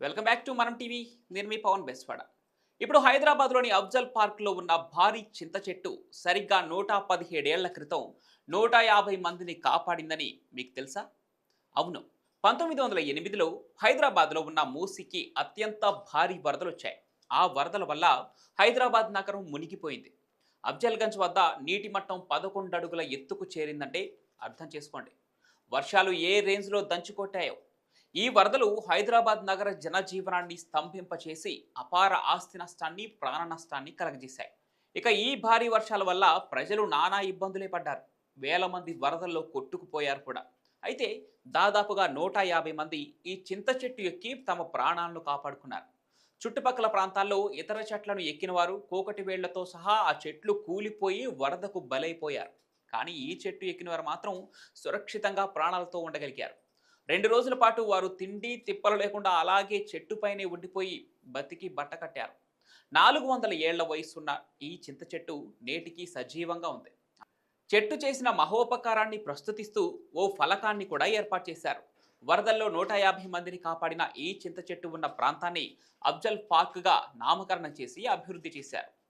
Welcome back to Manam TV నేను మీ పవన్ బెస్వాడ. ఇప్పుడు హైదరాబాద్లోని అఫ్జల్ పార్క్లో ఉన్న భారీ చింత చెట్టు సరిగ్గా నూట పదిహేడేళ్ళ క్రితం నూట యాభై మందిని కాపాడిందని మీకు తెలుసా? అవును. పంతొమ్మిది వందల ఎనిమిదిలో హైదరాబాద్లో ఉన్న మూసికి అత్యంత భారీ వరదలు వచ్చాయి. ఆ వరదల వల్ల హైదరాబాద్ నగరం మునిగిపోయింది. అఫ్జల్గంజ్ వద్ద నీటి మట్టం పదకొండు అడుగుల ఎత్తుకు చేరిందంటే అర్థం చేసుకోండి. వర్షాలు ఏ రేంజ్లో దంచుకొట్టాయో ఈ వరదలు హైదరాబాద్ నగర జనజీవనాన్ని స్తంభింపచేసి అపార ఆస్తి నష్టాన్ని ప్రాణ నష్టాన్ని కలగజేశాయి. ఇక ఈ భారీ వర్షాల వల్ల ప్రజలు నానా ఇబ్బందులే పడ్డారు. వేల మంది వరదల్లో కొట్టుకుపోయారు కూడా. అయితే దాదాపుగా నూట యాభై మంది ఈ చింత చెట్టు ఎక్కి తమ ప్రాణాలను కాపాడుకున్నారు. చుట్టుపక్కల ప్రాంతాల్లో ఇతర చెట్లను ఎక్కిన వారు కోకటి వేళ్ళతో సహా ఆ చెట్లు కూలిపోయి వరదకు బలైపోయారు. కానీ ఈ చెట్టు ఎక్కిన వారు మాత్రం సురక్షితంగా ప్రాణాలతో ఉండగలిగారు. రెండు రోజుల పాటు వారు తిండి తిప్పలు లేకుండా అలాగే చెట్టుపైనే ఉండిపోయి బతికి బట్ట కట్టారు. నాలుగు వందల ఏళ్ళ వయసున్న ఈ చింత చెట్టు నేటికి సజీవంగా ఉంది. చెట్టు చేసిన మహోపకారాన్ని ప్రస్తుతిస్తూ ఓ ఫలకాన్ని కూడా ఏర్పాటు చేశారు. వరదల్లో నూట యాభై మందిని కాపాడిన ఈ చింత చెట్టు ఉన్న ప్రాంతాన్ని అఫ్జల్ పార్క్గా నామకరణం చేసి అభివృద్ధి చేశారు.